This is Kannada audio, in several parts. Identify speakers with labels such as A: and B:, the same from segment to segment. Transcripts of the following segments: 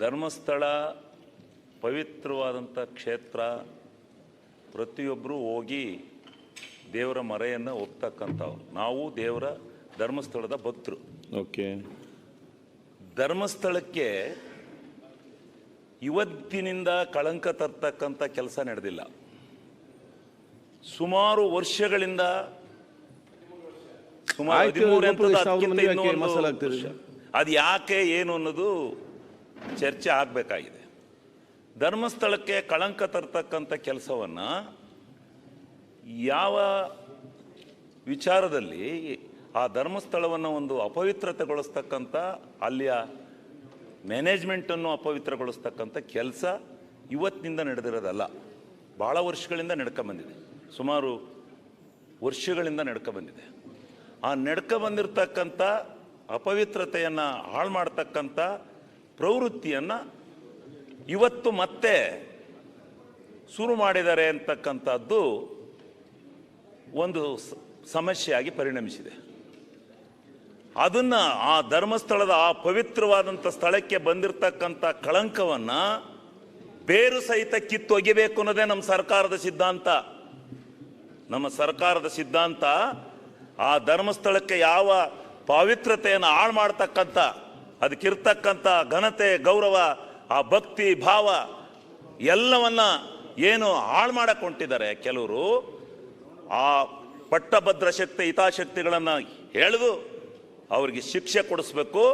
A: ಧರ್ಮಸ್ಥಳ ಪವಿತ್ರವಾದಂಥ ಕ್ಷೇತ್ರ ಪ್ರತಿಯೊಬ್ಬರು ಹೋಗಿ ದೇವರ ಮರೆಯನ್ನು ಒಪ್ತಕ್ಕಂಥವ್ರು. ನಾವು ದೇವರ ಧರ್ಮಸ್ಥಳದ ಭಕ್ತರು.
B: ಓಕೆ.
A: ಧರ್ಮಸ್ಥಳಕ್ಕೆ ಇವತ್ತಿನಿಂದ ಕಳಂಕ ತರ್ತಕ್ಕಂಥ ಕೆಲಸ ನಡೆದಿಲ್ಲ. ಸುಮಾರು ವರ್ಷಗಳಿಂದ ಸುಮಾರು. ಅದು ಯಾಕೆ ಏನು ಅನ್ನೋದು ಚರ್ಚೆ ಆಗಬೇಕಾಗಿದೆ. ಧರ್ಮಸ್ಥಳಕ್ಕೆ ಕಳಂಕ ತರ್ತಕ್ಕಂಥ ಕೆಲಸವನ್ನು ಯಾವ ವಿಚಾರದಲ್ಲಿ ಆ ಧರ್ಮಸ್ಥಳವನ್ನು ಒಂದು ಅಪವಿತ್ರತೆಗೊಳಿಸ್ತಕ್ಕಂಥ, ಅಲ್ಲಿಯ ಮ್ಯಾನೇಜ್ಮೆಂಟನ್ನು ಅಪವಿತ್ರಗೊಳಿಸ್ತಕ್ಕಂಥ ಕೆಲಸ ಇವತ್ತಿನಿಂದ ನಡೆದಿರೋದಲ್ಲ. ಭಾಳ ವರ್ಷಗಳಿಂದ ನಡ್ಕೊಂಬಂದಿದೆ ಸುಮಾರು ವರ್ಷಗಳಿಂದ ನಡ್ಕೊಂಬಂದಿದೆ ಆ ನಡ್ಕ ಬಂದಿರತಕ್ಕಂಥ ಅಪವಿತ್ರತೆಯನ್ನು ಹಾಳು ಮಾಡ್ತಕ್ಕಂಥ ಪ್ರವೃತ್ತಿಯನ್ನು ಇವತ್ತು ಮತ್ತೆ ಶುರು ಮಾಡಿದ್ದಾರೆ ಅಂತಕ್ಕಂಥದ್ದು ಒಂದು ಸಮಸ್ಯೆಯಾಗಿ ಪರಿಣಮಿಸಿದೆ. ಅದನ್ನು ಆ ಧರ್ಮಸ್ಥಳದ ಆ ಪವಿತ್ರವಾದಂಥ ಸ್ಥಳಕ್ಕೆ ಬಂದಿರತಕ್ಕಂಥ ಕಳಂಕವನ್ನು ಬೇರು ಸಹಿತ ಕಿತ್ತು ಒಗಿಬೇಕು ಅನ್ನೋದೇ ನಮ್ಮ ಸರ್ಕಾರದ ಸಿದ್ಧಾಂತ. ನಮ್ಮ ಸರ್ಕಾರದ ಸಿದ್ಧಾಂತ ಆ ಧರ್ಮಸ್ಥಳಕ್ಕೆ ಯಾವ ಪವಿತ್ರತೆಯನ್ನು ಹಾಳು ಮಾಡ್ತಕ್ಕಂಥ ಅದಕ್ಕಿರ್ತಕ್ಕಂಥ ಘನತೆ, ಗೌರವ, ಆ ಭಕ್ತಿ, ಭಾವ ಎಲ್ಲವನ್ನ ಏನು ಹಾಳು ಮಾಡಕ್ಕೆ ಕೆಲವರು, ಆ ಪಟ್ಟಭದ್ರ ಶಕ್ತಿ ಹಿತಾಶಕ್ತಿಗಳನ್ನು ಹೇಳಿದು ಅವರಿಗೆ ಶಿಕ್ಷೆ ಕೊಡಿಸ್ಬೇಕು,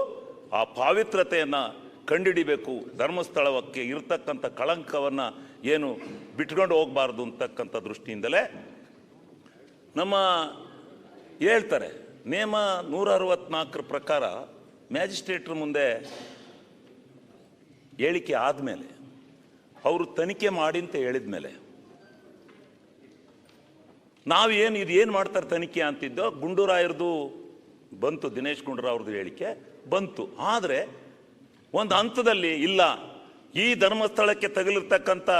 A: ಆ ಪಾವಿತ್ರತೆಯನ್ನು ಕಂಡಿಡಿಬೇಕು, ಧರ್ಮಸ್ಥಳಕ್ಕೆ ಇರತಕ್ಕಂಥ ಕಳಂಕವನ್ನು ಏನು ಬಿಟ್ಕೊಂಡು ಹೋಗಬಾರ್ದು ಅಂತಕ್ಕಂಥ ದೃಷ್ಟಿಯಿಂದಲೇ ನಮ್ಮ ಹೇಳ್ತಾರೆ, ನೇಮ ನೂರ ಅರವತ್ನಾಲ್ಕರ ಪ್ರಕಾರ ಮ್ಯಾಜಿಸ್ಟ್ರೇಟ್ರ ಮುಂದೆ ಹೇಳಿಕೆ ಆದಮೇಲೆ, ಅವರು ತನಿಖೆ ಮಾಡಿ ಅಂತ ಹೇಳಿದ ಮೇಲೆ ನಾವೇನು ಇದು ಏನು ಮಾಡ್ತಾರೆ ತನಿಖೆ ಅಂತಿದ್ದೋ ಗುಂಡೂರಾಯರ್ದು ಬಂತು, ದಿನೇಶ್ ಗುಂಡೂರಾವ್ರದ್ದು ಹೇಳಿಕೆ ಬಂತು. ಆದರೆ ಒಂದು ಹಂತದಲ್ಲಿ ಇಲ್ಲ, ಈ ಧರ್ಮಸ್ಥಳಕ್ಕೆ ತಗಲಿರ್ತಕ್ಕಂಥ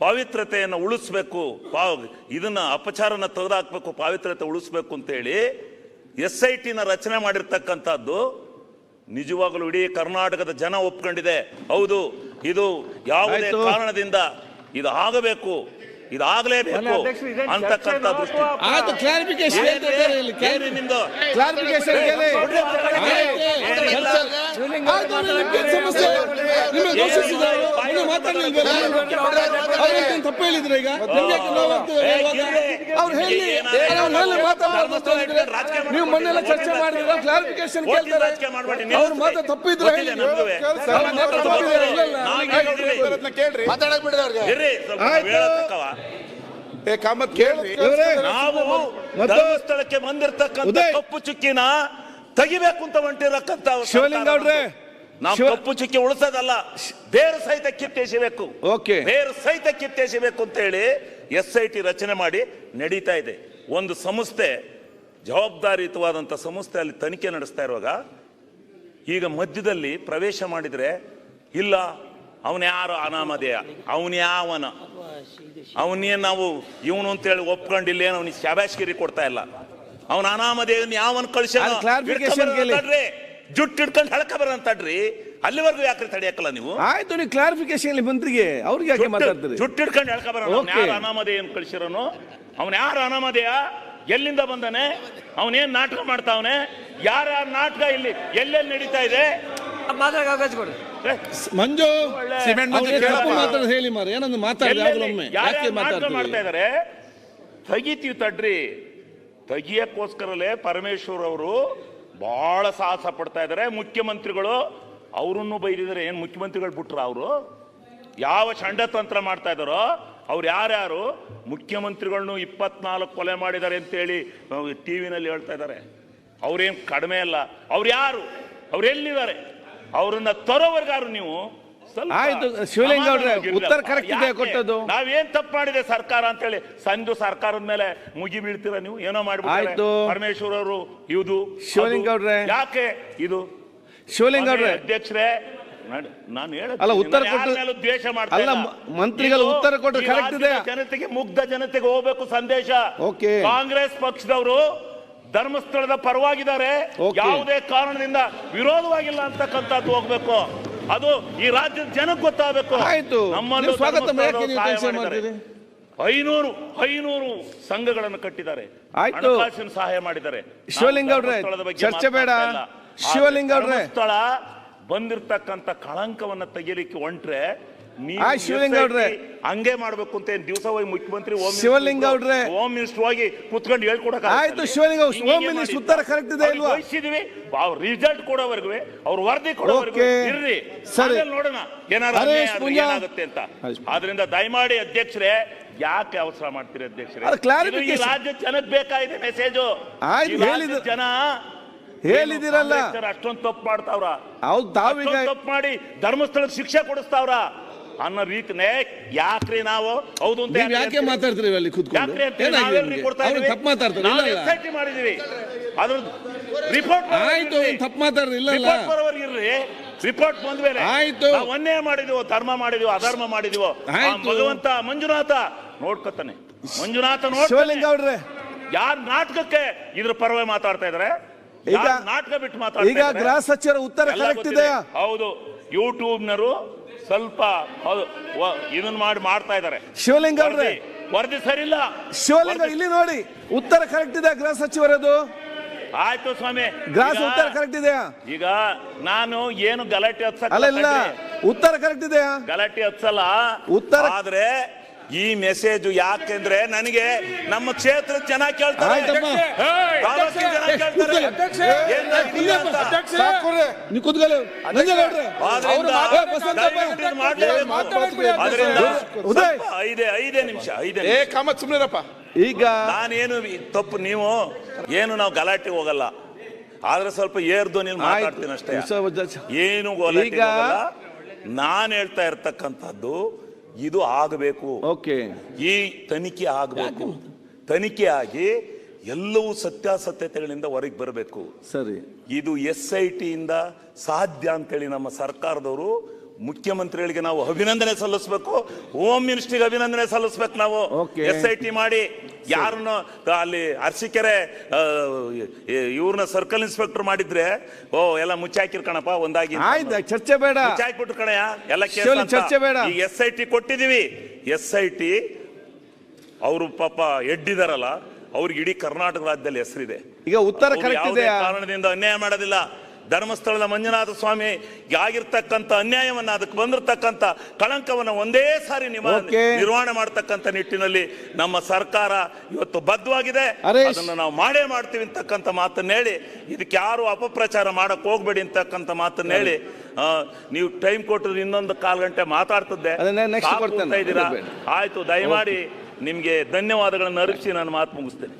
A: ಪಾವಿತ್ರತೆಯನ್ನು ಉಳಿಸ್ಬೇಕು ಪಾ ಇದನ್ನು ಅಪಚಾರನ ತೆಗೆದುಹಾಕ್ಬೇಕು ಪಾವಿತ್ರತೆ ಉಳಿಸ್ಬೇಕು ಅಂತೇಳಿ ಎಸ್ ಐ ಟಿನ ರಚನೆ ಮಾಡಿರ್ತಕ್ಕಂಥದ್ದು ನಿಜವಾಗಲೂ ಇಡೀ ಕರ್ನಾಟಕದ ಜನ ಒಪ್ಕೊಂಡಿದೆ. ಹೌದು ಇದು ಯಾವುದೇ ಕಾರಣದಿಂದ ಇದು ಆಗಬೇಕು
C: ಇದಾಗಲೇಬೇಕು
A: ಅಂತಕ್ಕಂಥ ದೃಷ್ಟಿ.
B: ಆಯ್ತು ಕ್ಲಾರಿಫಿಕೇಶನ್
A: ನಿಮ್ದು
B: ಕ್ಲಾರಿಫಿಕೇಶನ್. ಆಯ್ತು ನಿಮ್ಗೆ ಸಮಸ್ಯೆ ನಿಮಗೆ ಘೋಷಿಸಿದ್ದಾರೆ ನೀವು ಮಾತಾಡ್ಲಿಲ್ವಲ್ಲ ಅವ್ರೇನ್ ತಪ್ಪು ಹೇಳಿದ್ರೆ ಈಗ? ನಿಮ್ಗೆ? ಅವ್ರು ಹೇಳಿ. ಅವ್ರು ಹೇಳಿ ಮಾತಾಡ್ತಾರೆ ನೀವು ಮೊನ್ನೆಲ್ಲ ಚರ್ಚೆ ಮಾಡಿದ್ರೆ? ಕ್ಲಾರಿಫಿಕೇಶನ್ ಕೇಳ್ತಾರೆ. ಅವ್ರ. ಮಾತು ತಪ್ಪಿದ್ರೆ ಹೇಳಿ.
D: ಮಾತಾಡಕ್ ಬಿಡ್ರಿ ಅವ್ರಿಗೆ. ಏ ಕಾಮತ್ ಕೇಳಿ
A: ನಾವು ಧರ್ಮಸ್ಥಳಕ್ಕೆ ಬಂದಿರತಕ್ಕಂಥ. ಕಪ್ಪು ಚುಕ್ಕಿನ ತೆಗಿಬೇಕು ಅಂತ ಹೊಂಟಿರಕ್ಕಂತ
B: ಶಿವಲಿಂಗ ಅವ್ರೆ,
A: ನಾವು
B: ಶಿವ-
A: ಕಪ್ಪು ಚುಕ್ಕಿ ಉಳಿಸೋದಲ್ಲ ಬೇರು ಸಹಿತ ಕಿತ್ತೆಸಬೇಕು
B: ಓಕೆ.
A: ಬೇರು ಸಹಿತ ಕಿತ್ತೆಸಬೇಕು ಅಂತ ಹೇಳಿ ಎಸ್ ಐ ಟಿ ರಚನೆ ಮಾಡಿ ನಡೀತಾ ಇದೆ. ಒಂದು ಸಂಸ್ಥೆ ಜವಾಬ್ದಾರಿಯುತವಾದಂಥ ಸಂಸ್ಥೆ ಅಲ್ಲಿ ತನಿಖೆ ನಡೆಸ್ತಾ ಇರುವಾಗ ಈಗ ಮಧ್ಯದಲ್ಲಿ ಪ್ರವೇಶ ಮಾಡಿದರೆ ಇಲ್ಲ ಅವನ್ಯಾರು ಅನಾಮಧೇಯ? ಅವನ ಯಾವನ? ಅವನೇನು ನಾವು ಇವನು ಅಂತೇಳಿ ಒಪ್ಕೊಂಡಿಲ್ಲ ಏನು ಅವನಿಗೆ ಶಾಬಾಷ್ಗಿರಿ ಕೊಡ್ತಾ ಇಲ್ಲ. ಅವನ ಅನಾಮದೇವನ್ ಯಾವನ್
B: ಕಳಿಸ್ರಿ.
A: ಜುಟ್ಟು ಹಿಡ್ಕೊಂಡು ಹಳಕ ಬರಂತಡ್ರಿ ಅಲ್ಲಿವರೆಗೂ ಯಾಕ್ರಿ ತಡಿಯಕ್ಕಲ್ಲ ನೀವು?
B: ಆಯ್ತು ನೀವು ಕ್ಲಾರಿಫಿಕೇಶನ್ ಮಂತ್ರಿಗೆ ಅವ್ರಿಗೆ ಯಾಕೆ ಮಾತಾಡ್ತಾರೆ?
A: ಜುಟ್ಟು ಹಿಡ್ಕೊಂಡು ಹಳಕ. ಯಾರು ಅನಾಮಧೇಯನ್ ಕಳಿಸಿರೋನು ಅವನು ಯಾರು ಅನಾಮಧೇಯ? ಎಲ್ಲಿಂದ ಬಂದಾನೆ? ಅವನೇನ್ ನಾಟಕ ಮಾಡ್ತಾವನೆ? ಯಾರ್ಯಾರ ನಾಟಕ ಇಲ್ಲಿ ಎಲ್ಲೆಲ್ಲಿ ನಡೀತಾ ಇದೆ?
B: ಮಂಜು ಮಾತಾಡೋದು ಹೇಳಿ ಮಾರ ಏನೊಂದು ಮಾತಾಡಿ ಯಾಕೆ
A: ಮಾತಾಡ್ತಾ ನಾಟಕ ಮಾಡ್ತಾ ಇದಾರೆ? ತೆಗಿತೀವಿ ತಡ್ರಿ. ತೆಗಿಯಕ್ಕೋಸ್ಕರಲೇ ಪರಮೇಶ್ವರ್ ಅವರು ಬಹಳ ಸಾಹಸ ಪಡ್ತಾ ಇದ್ದಾರೆ. ಮುಖ್ಯಮಂತ್ರಿಗಳು, ಅವರನ್ನು ಬೈದಿದ್ದಾರೆ. ಏನು ಮುಖ್ಯಮಂತ್ರಿಗಳು ಬಿಟ್ರ ಅವರು? ಯಾವ ಷಂಡತಂತ್ರ ಮಾಡ್ತಾ ಇದ್ದಾರೋ, ಅವ್ರು ಯಾರ್ಯಾರು? ಮುಖ್ಯಮಂತ್ರಿಗಳನ್ನು ಇಪ್ಪತ್ನಾಲ್ಕು ಕೊಲೆ ಮಾಡಿದ್ದಾರೆ ಅಂತೇಳಿ ಟಿ ವಿನಲ್ಲಿ ಹೇಳ್ತಾ ಇದ್ದಾರೆ. ಅವ್ರೇನು ಕಡಿಮೆ ಅಲ್ಲ. ಅವ್ರು ಯಾರು? ಅವ್ರು ಎಲ್ಲಿದ್ದಾರೆ ಅವ್ರನ್ನ ತರೋವರೆಗಾರು ನೀವು
B: ಆಯ್ತು, ಶಿವಲಿಂಗ ಅವ್ರೆ, ಉತ್ತರ ಕರೆಕ್ಟ್ ಇದೆ? ಕೊಟ್ಟದ್ದು.
A: ನಾವೇನ್ ತಪ್ಪು ಮಾಡಿದೆ ಸರ್ಕಾರ ಅಂತ ಹೇಳಿ ಸಂದು ಸರ್ಕಾರದ ಮೇಲೆ ಮುಗಿ ಬೀಳ್ತೀರಾ ನೀವು ಏನೋ
B: ಮಾಡ್ಬಿಟ್ಟು.
A: ಪರಮೇಶ್ವರ್ ಅವರು ಇದು
B: ಶಿವಲಿಂಗ ಅವ್ರೆ.
A: ಯಾಕೆ ಇದು
B: ಶಿವಲಿಂಗ ಅವ್ರೆ
A: ಅಧ್ಯಕ್ಷರೇ ನಾನ್-
B: ಅಲ್ಲ, ಉತ್ತರ ಕೊಟ್ಟು-
A: ದ್ವೇಷ ಮಾಡ್ತಾ.
B: ಮಂತ್ರಿಗಳು ಉತ್ತರ ಕೊಟ್ಟು ಕರೆಕ್ಟ್ ಇದೆ.
A: ಜನತೆಗೆ ಮುಗ್ಧ ಜನತೆಗೆ ಹೋಗ್ಬೇಕು ಸಂದೇಶ
B: ಓಕೆ.
A: ಕಾಂಗ್ರೆಸ್ ಪಕ್ಷದವರು ಧರ್ಮಸ್ಥಳದ ಪರವಾಗಿದ್ದಾರೆ ಯಾವುದೇ ಕಾರಣದಿಂದ ವಿರೋಧವಾಗಿಲ್ಲ ಅಂತಕ್ಕಂಥದ್ದು ಹೋಗ್ಬೇಕು ಅದು ಈ ರಾಜ್ಯದ ಜನಕ್ಕೆ ಗೊತ್ತಾಗಬೇಕು.
B: ಆಯ್ತು. ಸ್ವಾಗತ
A: ಐನೂರು ಐನೂರು ಸಂಘಗಳನ್ನು ಕಟ್ಟಿದ್ದಾರೆ.
B: ಆಯ್ತು.
A: ಸಹಾಯ ಮಾಡಿದ್ದಾರೆ.
B: ಶಿವಲಿಂಗ ಚರ್ಚೆ ಬೇಡ. ಶಿವಲಿಂಗ
A: ಸ್ಥಳ ಬಂದಿರತಕ್ಕಂತ ಕಳಂಕವನ್ನ ತೆಗಿಲಿಕ್ಕೆ ಹೊಂಟ್ರೆ
B: ಶಿವಲಿಂಗ ಅವ್ರೆ.
A: ಹಂಗೆ ಮಾಡ್ಬೇಕು ಅಂತ ಏನ್ ದಿವಸ ಹೋಗಿ ಮುಖ್ಯಮಂತ್ರಿ ಹೋಮ್
B: ಶಿವಲಿಂಗ ಅವ್ರೆ.
A: ಹೋಮ್ ಮಿನಿಸ್ಟರ್ ಹೋಗಿ ಕುತ್ಕೊಂಡು ಹೇಳ್ಕೊಡಕ್
B: ಆಯ್ತು, ಶಿವಲಿಂಗ. ಹೋಮ್ ಮಿನಿಸ್ಟರ್ ಉತ್ತರ ಕರೆಕ್ಟ್ ಇದೆ ಇಲ್ವಾ?
A: ಅವ್ರ ರಿಸಲ್ಟ್ ಕೊಡೋವರೆಗೂ ಅವ್ರ ವರದಿ ಕೊಡೋವರೆಗೂ. ಇರ್ರಿ
B: ಸರಿ.
A: ನೋಡೋಣ
B: ಪೂಂಜಾ.
A: ಏನಾಗುತ್ತೆ ಅಂತ ಆದ್ರಿಂದ ದಯಮಾಡಿ ಅಧ್ಯಕ್ಷರೇ ಯಾಕೆ ಅವಸರ ಮಾಡ್ತೀರಿ ಅಧ್ಯಕ್ಷರೇ ರಾಜ್ಯ ಜನಕ್ಕೆ ಬೇಕಾಗಿದೆ ಮೆಸೇಜು. ಜನ
B: ಹೇಳಿದಿರಲ್ಲ.
A: ಅಷ್ಟೊಂದು ತಪ್ಪು ಮಾಡ್ತಾವ್ರ ತಪ್ಪು ಮಾಡಿ ಧರ್ಮಸ್ಥಳಕ್ಕೆ ಶಿಕ್ಷೆ ಕೊಡಿಸ್ತಾವ್ರ ಅನ್ನೋ ರೀತಿನೇ ಯಾಕ್ರಿ ನಾವು ಹೌದು ಅಂತ
B: ನೀವ್
A: ಯಾಕೆ?
B: ಮಾತಾಡ್ತೀರಿ ಅಲ್ಲಿ ಕೂತ್ಕೊಂಡು
A: ಯಾಕ್ರಿ ಅಂತೀರಿ?
B: ಏನಾಗಿದೆ
A: ನಾವೇನ್ರಿ
B: ನಿಮ್ಗೆ?
A: ಕೊಡ್ತಾ
B: ಅವ್ರು
A: ಇದೀವಿ?
B: ತಪ್ಪು ಮಾತಾಡ್ತಾರೆ
A: ನಾವು
B: ಇಲ್ಲ ಅಲ್ಲ?
A: SIT ಮಾಡಿದೀವಿ ಅದ್ರ ರಿಪೋರ್ಟ್
B: ಆಯ್ತು ತಪ್ಪು ಮಾತಾಡ್ರಿ ಇಲ್ಲ
A: ರಿಪೋರ್ಟ್ ಬರೋವರೆಗೆ ಇರ್ರಿ ರಿಪೋರ್ಟ್ ಬಂದ ಮೇಲೆ
B: ಆಯ್ತು.
A: ನಾವು ಅನ್ಯಾಯ ಮಾಡಿದೀವೋ ಧರ್ಮ ಮಾಡಿದೀವೋ ಅಧರ್ಮ ಮಾಡಿದೀವೋ ಆ
B: ಆಯ್ತು.
A: ಭಗವಂತ ಮಂಜುನಾಥ ನೋಡ್ಕೊತಾನೆ ಮಂಜುನಾಥ
B: ಶಿವಲಿಂಗ
A: ನೋಡ್ತಾನೆ
B: ಅವ್ರೆ
A: ಯಾರ್ ನಾಟಕಕ್ಕೆ ಇದ್ರ ಪರವಾಗಿ ಮಾತಾಡ್ತಾ ಇದಾರೆ
B: ಈಗ-
A: ಯಾರ್ ನಾಟಕ ಬಿಟ್ಟು ಮಾತಾಡ್ತಾ
B: ಈಗ
A: ಇದಾರೆ?
B: ಗೃಹ ಸಚಿವರ ಉತ್ತರ
A: ಎಲ್ಲ
B: ಕರೆಕ್ಟ್
A: ಗೊತ್ತಿದೆ.
B: ಇದೆಯಾ
A: ಹೌದು ಯೂಟ್ಯೂಬ್ನರು ಸ್ವಲ್ಪ ಇದನ್ನ ಮಾಡಿ ಮಾಡ್ತಾ ಇದ್ದಾರೆ.
B: ಶಿವಲಿಂಗ ಅವ್ರೆ.
A: ವರದಿ- ಸರಿಲ್ಲ. ಸರಿಯಿಲ್ಲ
B: ಶಿವಲಿಂಗ ಇಲ್ಲಿ ನೋಡಿ ಉತ್ತರ ಕರೆಕ್ಟ್ ಇದೆ ಗೃಹ ಸಚಿವರದು.
A: ಆಯ್ತು ಸ್ವಾಮಿ. ಗ್ರಾಸ್
B: ಉತ್ತರ ಕರೆಕ್ಟ್ ಇದೆಯಾ?
A: ಈಗ ನಾನು ಏನು ಗಲಾಟೆ ಕಣ್ರಿ.
B: ಉತ್ತರ ಕರೆಕ್ಟ್ ಇದೆಯಾ?
A: ಗಲಾಟೆ ಹತ್ಸಲ್ಲ.
B: ಉತ್ತರ-
A: ಆದ್ರೆ ಈ ಮೆಸೇಜ್ ಯಾಕೆಂದ್ರೆ ನನಗೆ ನಮ್ಮ ಕ್ಷೇತ್ರದ ಜನ ಕೇಳ್ತಾರೆ ತಾಲೂಕಿನ ಜನ ಕೇಳ್ತಾರೆ.
B: ಕೂತ್ಕೊಳ್ಳಿ.
A: ಏನ್ ಇದೀಯ ಅಂತ?
D: ಸಾಕುರೆ
B: ನೀವು
A: ಆದ್ರಿಂದ ದಯವಿಟ್ಟು ಇದು ಮಾಡ್ಲೇಬೇಕು. ಆದ್ರಿಂದ
B: ಉದಯ್.
A: ಸ್ವಲ್ಪ ಐದೇ ಐದೇ ನಿಮಿಷ ಐದೇ
D: ಏ
A: ನಿಮಿಷ.
D: ಕಾಮತ್ ಸುಮ್ನಿರಪ್ಪ
B: ಈಗ
A: ನಾನೇನು ತಪ್ಪು ನೀವು ಏನು ನಾವು ಗಲಾಟೆ ಹೋಗಲ್ಲ ಆದ್ರೆ ಸ್ವಲ್ಪ ಏರ್ದು ನೀನು ಮಾತಾಡ್ತೀನಿ ಅಷ್ಟೇ
B: ಆಯ್ತು.
A: ಏನು ಗಲಾಟೆ
B: ಈಗ-
A: ಹೋಗಲ್ಲ ನಾನು ಹೇಳ್ತಾ ಇರ್ತಕ್ಕಂಥದ್ದು ಇದು ಆಗಬೇಕು.
B: ಓಕೆ.
A: ಈ ತನಿಖೆ ಆಗಬೇಕು. ತನಿಖೆ ಆಗಿ ಎಲ್ಲವೂ ಸತ್ಯಾಸತ್ಯತೆಗಳಿಂದ ಹೊರಗೆ ಬರಬೇಕು.
B: ಸರಿ.
A: ಇದು ಎಸ್ ಐ ಟಿಯಿಂದ ಸಾಧ್ಯ ಅಂತೇಳಿ ನಮ್ಮ ಸರ್ಕಾರದವರು ಮುಖ್ಯಮಂತ್ರಿಗಳಿಗೆ ನಾವು ಅಭಿನಂದನೆ ಸಲ್ಲಿಸಬೇಕು ಹೋಮ್ ಮಿನಿಸ್ಟ್ರಿಗೆ ಅಭಿನಂದನೆ ಸಲ್ಲಿಸ್ಬೇಕು ನಾವು. ಎಸ್ ಐ ಟಿ ಮಾಡಿ ಯಾರನ್ನ ಅಲ್ಲಿ ಅರಸಿಕೆರೆ ಇವ್ರನ್ನ ಸರ್ಕಲ್ ಇನ್ಸ್ಪೆಕ್ಟರ್ ಮಾಡಿದ್ರೆ ಓ ಎಲ್ಲ ಮುಚ್ಚಾಕಿರ್ ಕಣಪ್ಪ ಒಂದಾಗಿ.
B: ಚರ್ಚೆ ಬೇಡ
A: ಮುಚ್ಚಾಕ್ಬಿಟ್ರು ಕಣಯ್ಯ ಎಲ್ಲ.
B: ಚರ್ಚೆ ಬೇಡ.
A: ಈಗ ಎಸ್ ಐ ಟಿ ಕೊಟ್ಟಿದೀವಿ ಎಸ್ ಐ ಟಿ ಅವರು ಪಾಪ ಎಡ್ಡಿದಾರಲ್ಲ ಅವ್ರಿಗೆ ಇಡೀ ಕರ್ನಾಟಕ ರಾಜ್ಯದಲ್ಲಿ ಹೆಸರಿದೆ
B: ಈಗ ಉತ್ತರ
A: ಕಾರಣದಿಂದ ಅನ್ಯಾಯ ಮಾಡೋದಿಲ್ಲ ಧರ್ಮಸ್ಥಳದ ಮಂಜುನಾಥ ಸ್ವಾಮಿ ಆಗಿರ್ತಕ್ಕಂಥ ಅನ್ಯಾಯವನ್ನ ಅದಕ್ಕೆ ಬಂದಿರತಕ್ಕಂಥ ಕಳಂಕವನ್ನ ಒಂದೇ ಸಾರಿ. ನಿರ್ವಹಣೆ ಮಾಡತಕ್ಕಂಥ ನಿಟ್ಟಿನಲ್ಲಿ ನಮ್ಮ ಸರ್ಕಾರ ಇವತ್ತು ಬದ್ಧವಾಗಿದೆ. ಅದನ್ನು ನಾವು ಮಾಡೇ ಮಾಡ್ತೀವಿ ಅಂತಕ್ಕಂಥ ಮಾತನ್ನ ಹೇಳಿ ಇದಕ್ಕೆ ಯಾರು ಅಪಪ್ರಚಾರ ಮಾಡಕ್ ಹೋಗ್ಬೇಡಿ ಅಂತಕ್ಕಂಥ ಮಾತನ್ನ ಹೇಳಿ ನೀವು ಟೈಮ್ ಕೊಟ್ಟರೆ ಇನ್ನೊಂದು ಕಾಲು ಗಂಟೆ ಮಾತಾಡ್ತಿದ್ದೆ. ಇದ್ದೀರಾ? ಆಯ್ತು ದಯಮಾಡಿ ನಿಮಗೆ ಧನ್ಯವಾದಗಳನ್ನು ಅರ್ಪಿಸಿ ನಾನು ಮಾತು ಮುಗಿಸ್ತೇನೆ.